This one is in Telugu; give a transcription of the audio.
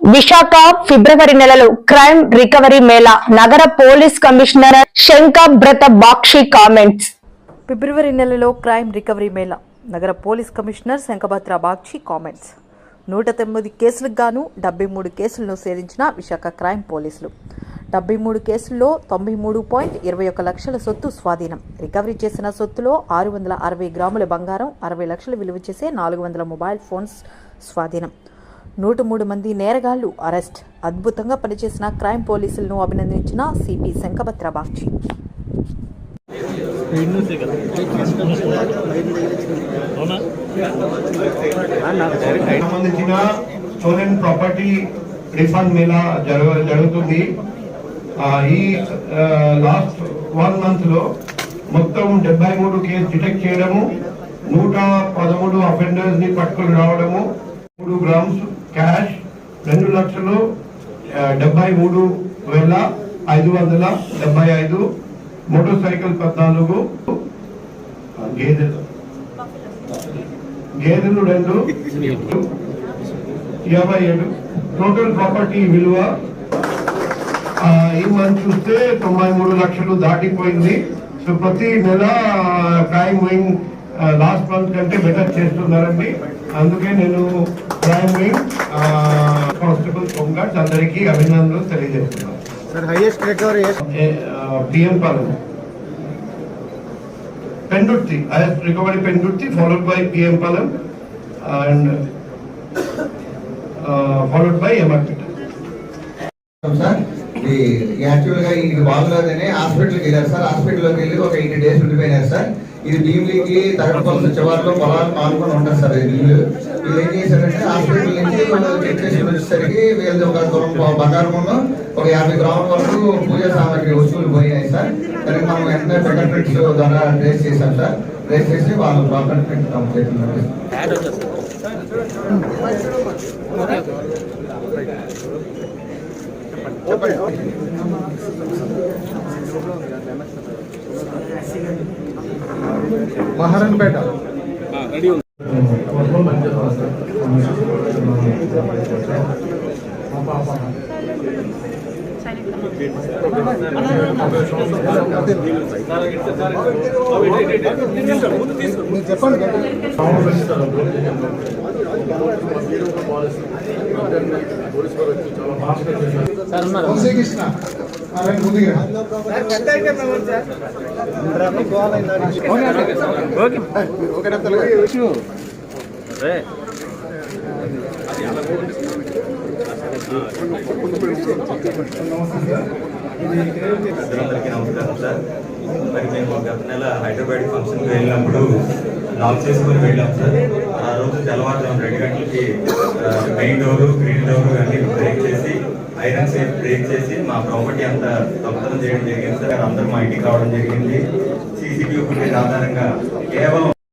విశాఖ ఫిబ్రవరి నెలలో క్రైమ్ రికవరీ మేళా నగర police commissioner Shankhabrata Bagchi comments. February నెలలో క్రైమ్ రికవరీ మేళా నగర police commissioner Shankhabhadra Bagchi comments. నూట తొమ్మిది కేసులకు గాను డెబ్బై మూడు కేసులను సేధించిన విశాఖ క్రైమ్ పోలీసులు. డెబ్బై మూడు కేసుల్లో తొంభై మూడు పాయింట్ ఇరవై ఒక లక్షల సొత్తు స్వాధీనం. రికవరీ చేసిన సొత్తులో ఆరు వందల అరవై గ్రాముల బంగారం అరవై లక్షలు విలువ చేసే నాలుగు వందల మొబైల్ ఫోన్స్ స్వాధీనం. నూట మూడు మంది నేరగాళ్ళు అరెస్ట్. అద్భుతంగా పనిచేసిన క్రైమ్ పోలీసులను అభినందించిన సిపి శంఖభద్ర బాక్షి. సంబంధించిన ప్రాపర్టీ రిఫండ్ మేళా జరగ జరుగుతుంది. ఈ లాస్ట్ వన్ మంత్లో మొత్తం డెబ్బై మూడు కేసు డిటెక్ట్ చేయడము నూట పదమూడు అఫెండర్స్ని పట్టుకుని రావడము మూడు గ్రామ్స్ రెండు డెబ్బై మూడు వేల ఐదు వందల డెబ్బై ఐదు మోటార్ సైకిల్ పద్నాలుగు గేదెలు. గేదెలు రెండు యాభై ఏడు. టోటల్ ప్రాపర్టీ విలువ ఈ మంత్ చూస్తే తొంభై మూడు లక్షలు దాటిపోయింది. సో ప్రతి నెల క్రైమ్ వింగ్ లాస్ట్ మంత్ కంటే బెటర్ చేస్తున్నారండి. అందుకే నేను కానిస్టేబుల్ హోంగార్డ్స్ అందరికీ అభినందనలు తెలియజేస్తున్నాను. PM Palem. Pendurthi highest recovery Pendurthi followed by PM Palem and followed by MRP sir ఇది యాక్చువల్గా ఇది బాగులేదని హాస్పిటల్కి వెళ్ళారు సార్. హాస్పిటల్లోకి వెళ్ళి ఒక ఎయిటీ డేస్ ఉండిపోయినారు సార్. ఇది భీమిలీకి తగడపల్లి చివరిలో పొలాలు పాల్గొని ఉంటారు సార్ ఈ నీళ్ళు వీళ్ళు ఏం చేశారంటే హాస్పిటల్ నుంచి వాళ్ళు చెక్ చేసి వచ్చేసరికి వీళ్ళది ఒక తులం బ- బంగారం ఉన్న ఒక యాభై గ్రాముల వరకు పూజ సామాగ్రి వస్తువులు పోయినాయి సార్. దానికి మనం వెంటనే ఫింగర్ ప్రింట్స్ ద్వారా ట్రేస్ చేశాం సార్. ట్రేస్ చేసి వాళ్ళు ప్రాపర్ ప్రింట్ కంప్లీట్ మహారాణపేట. మీరు చెప్పండి. వంశీకృష్ణ అలాగే ముందుగా అందరికీ నమస్కారం సార్ మరి మేము గత నెల హైదరాబాద్ ఫంక్షన్కి వెళ్ళినప్పుడు లాక్ చేసుకొని వెళ్ళాం సార్ ఆ రోజు తెల్లవారుజాము రెండు గంటలకి మెయిన్ డోరు గ్రీన్ డోరు అన్ని బ్రేక్ చేసి ఐరన్ సేఫ్ బ్రేక్ చేసి మా ప్రాపర్టీ అంతా దొంగతనం చేయడం జరిగింది. సార్ అందరూ మా ఇంటికి రావడం జరిగింది. సీసీటీవీ ఫుటేజ్ ఆధారంగా కేవలం